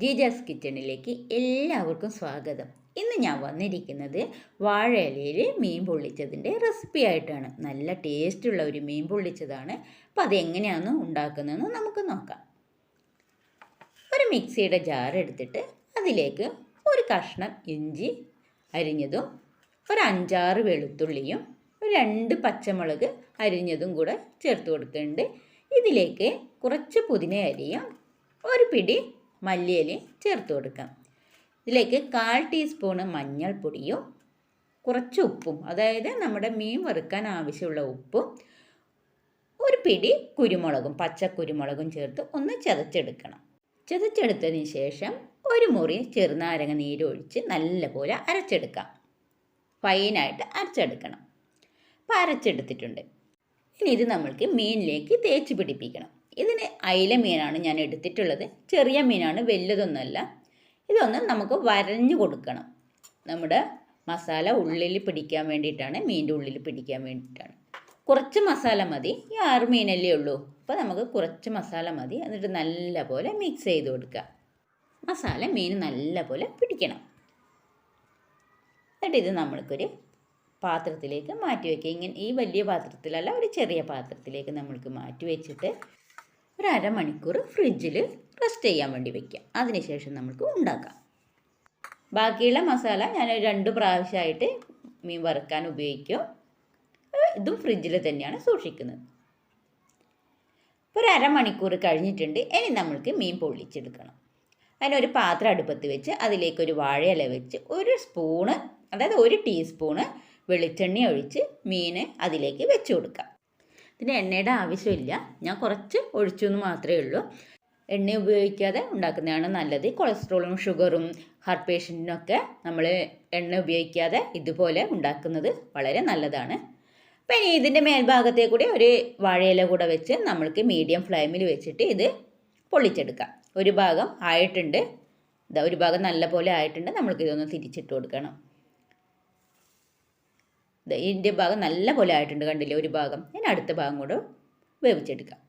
ജീജാസ് കിച്ചണിലേക്ക് എല്ലാവർക്കും സ്വാഗതം. ഇന്ന് ഞാൻ വന്നിരിക്കുന്നത് വാഴയിലയിൽ മീൻ പൊള്ളിച്ചതിന്റെ റെസിപ്പി ആയിട്ടാണ്. നല്ല ടേസ്റ്റുള്ള ഒരു മീൻ പൊള്ളിച്ചതാണ്. അപ്പോൾ അതെങ്ങനെയാണ് ഉണ്ടാക്കുന്നതെന്ന് നമുക്ക് നോക്കാം. ഒരു മിക്സിയുടെ ജാർ എടുത്തിട്ട് അതിലേക്ക് ഒരു കഷ്ണം ഇഞ്ചി അരിഞ്ഞതും ഒരു അഞ്ചാറ് വെളുത്തുള്ളിയും രണ്ട് പച്ചമുളക് അരിഞ്ഞതും കൂടെ ചേർത്ത് കൊടുക്കുന്നുണ്ട് ഇതിലേക്ക് കുറച്ച് പുതിന അരിയും ഒരു പിടി മല്ലിയിലയും ചേർത്ത് കൊടുക്കാം. ഇതിലേക്ക് കാൽ ടീസ്പൂണ് മഞ്ഞൾപ്പൊടിയും കുറച്ച് ഉപ്പും അതായത് നമ്മുടെ മീൻ വറുക്കാൻ ആവശ്യമുള്ള ഉപ്പും ഒരു പിടി കുരുമുളകും പച്ച കുരുമുളകും ചേർത്ത് ഒന്ന് ചതച്ചെടുക്കണം. ചതച്ചെടുത്തതിന് ശേഷം ഒരു മുറി ചെറുനാരങ്ങ നീരൊഴിച്ച് നല്ലപോലെ അരച്ചെടുക്കാം. ഫൈനായിട്ട് അരച്ചെടുക്കണം. അപ്പോൾ അരച്ചെടുത്തിട്ടുണ്ട്. ഇനി ഇത് നമ്മൾക്ക് മീനിലേക്ക് തേച്ച് പിടിപ്പിക്കണം. ഇതിന് അയില മീനാണ് ഞാൻ എടുത്തിട്ടുള്ളത്. ചെറിയ മീനാണ് വലുതൊന്നുമല്ല. ഇതൊന്ന് നമുക്ക് വരഞ്ഞു കൊടുക്കണം. നമ്മുടെ മസാല ഉള്ളിൽ പിടിക്കാൻ വേണ്ടിയിട്ടാണ് മീന്റെ ഉള്ളിൽ പിടിക്കാൻ വേണ്ടിയിട്ടാണ്. കുറച്ച് മസാല മതി. ഈ ആറ് മീനല്ലേ ഉള്ളൂ. അപ്പോൾ നമുക്ക് കുറച്ച് മസാല മതി. എന്നിട്ട് നല്ല പോലെ മിക്സ് ചെയ്ത് കൊടുക്കുക. മസാല മീൻ നല്ല പോലെ പിടിക്കണം. എന്നിട്ട് ഇത് നമ്മൾക്കൊരു പാത്രത്തിലേക്ക് മാറ്റി വയ്ക്കുക. ഇങ്ങനെ ഈ വലിയ പാത്രത്തിലല്ല ഒരു ചെറിയ പാത്രത്തിലേക്ക് നമ്മൾക്ക് മാറ്റി വെച്ചിട്ട് ഒരു മണിക്കൂർ ഫ്രിഡ്ജിൽ റെസ്റ്റ് ചെയ്യാൻ വേണ്ടി വയ്ക്കുക അതിനുശേഷം നമുക്ക് ഉണ്ടാക്കാം. ബാക്കിയുള്ള മസാല ഞാൻ രണ്ട് പ്രാവശ്യമായിട്ട് മീൻ വറുക്കാൻ ഉപയോഗിക്കും. ഇതും ഫ്രിഡ്ജിൽ തന്നെയാണ് സൂക്ഷിക്കുന്നത്. ഒരു അരമണിക്കൂർ കഴിഞ്ഞിട്ടുണ്ട്. ഇനി നമ്മൾക്ക് മീൻ പൊള്ളിച്ചെടുക്കണം. അതിനൊരു പാത്രം അടുപ്പത്ത് വെച്ച് അതിലേക്ക് ഒരു വാഴയില വെച്ച് ഒരു സ്പൂണ് അതായത് ഒരു ടീസ്പൂണ് വെളിച്ചെണ്ണ ഒഴിച്ച് മീൻ അതിലേക്ക് വെച്ച് കൊടുക്കാം. ഇതിന് എണ്ണയുടെ ആവശ്യമില്ല. ഞാൻ കുറച്ച് ഒഴിച്ചു എന്ന് മാത്രമേ ഉള്ളൂ. എണ്ണ ഉപയോഗിക്കാതെ ഉണ്ടാക്കുന്നതാണ് നല്ലത്. കൊളസ്ട്രോളും ഷുഗറും ഹാർട്ട് പേഷ്യന്റിനൊക്കെ നമ്മൾ എണ്ണ ഉപയോഗിക്കാതെ ഇതുപോലെ ഉണ്ടാക്കുന്നത് വളരെ നല്ലതാണ്. അപ്പം ഇനി ഇതിന്റെ മേൽഭാഗത്തെ കൂടി ഒരു വാഴയില കൂടെ വെച്ച് നമ്മൾക്ക് മീഡിയം ഫ്ലെയിമിൽ വെച്ചിട്ട് ഇത് പൊള്ളിച്ചെടുക്കാം. ഒരു ഭാഗം ആയിട്ടുണ്ട്. ഇതാ ഒരു ഭാഗം നല്ല പോലെ ആയിട്ടുണ്ട്. നമ്മൾക്ക് ഇതൊന്ന് തിരിച്ചിട്ട് കൊടുക്കണം. ഇതിന്റെ ഭാഗം നല്ല പോലെ ആയിട്ടുണ്ട് കണ്ടില്ലേ ഒരു ഭാഗം. ഇനി അടുത്ത ഭാഗം കൂടെ വേവിച്ചെടുക്കാം.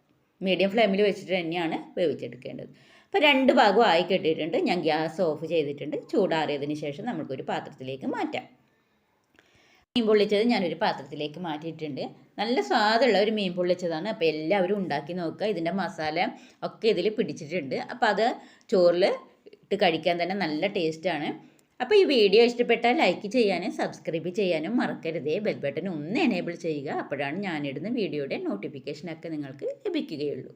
മീഡിയം ഫ്ലെയിമിൽ വെച്ചിട്ട് തന്നെയാണ് വേവിച്ചെടുക്കേണ്ടത്. അപ്പോൾ രണ്ട് ഭാഗം ആയി കെട്ടിയിട്ടുണ്ട്. ഞാൻ ഗ്യാസ് ഓഫ് ചെയ്തിട്ടുണ്ട്. ചൂടാറിയതിന് ശേഷം നമുക്കൊരു പാത്രത്തിലേക്ക് മാറ്റാം. മീൻ പൊള്ളിച്ചത് ഞാനൊരു പാത്രത്തിലേക്ക് മാറ്റിയിട്ടുണ്ട്. നല്ല സ്വാദുള്ള ഒരു മീൻ പൊള്ളിച്ചതാണ്. അപ്പോൾ എല്ലാവരും ഉണ്ടാക്കി നോക്കുക. ഇതിന്റെ മസാല ഒക്കെ ഇതിൽ പിടിച്ചിട്ടുണ്ട്. അപ്പോൾ അത് ചോറിൽ ഇട്ട് കഴിക്കാൻ തന്നെ നല്ല ടേസ്റ്റാണ്. അപ്പോൾ ഈ വീഡിയോ ഇഷ്ടപ്പെട്ടാൽ ലൈക്ക് ചെയ്യാനും സബ്സ്ക്രൈബ് ചെയ്യാനും മറക്കരുതേ. ബെൽ ബട്ടൺ ഒന്ന് എനേബിൾ ചെയ്യുക. അപ്പോഴാണ് ഞാനിടുന്ന വീഡിയോയുടെ നോട്ടിഫിക്കേഷനൊക്കെ നിങ്ങൾക്ക് ലഭിക്കുകയുള്ളൂ.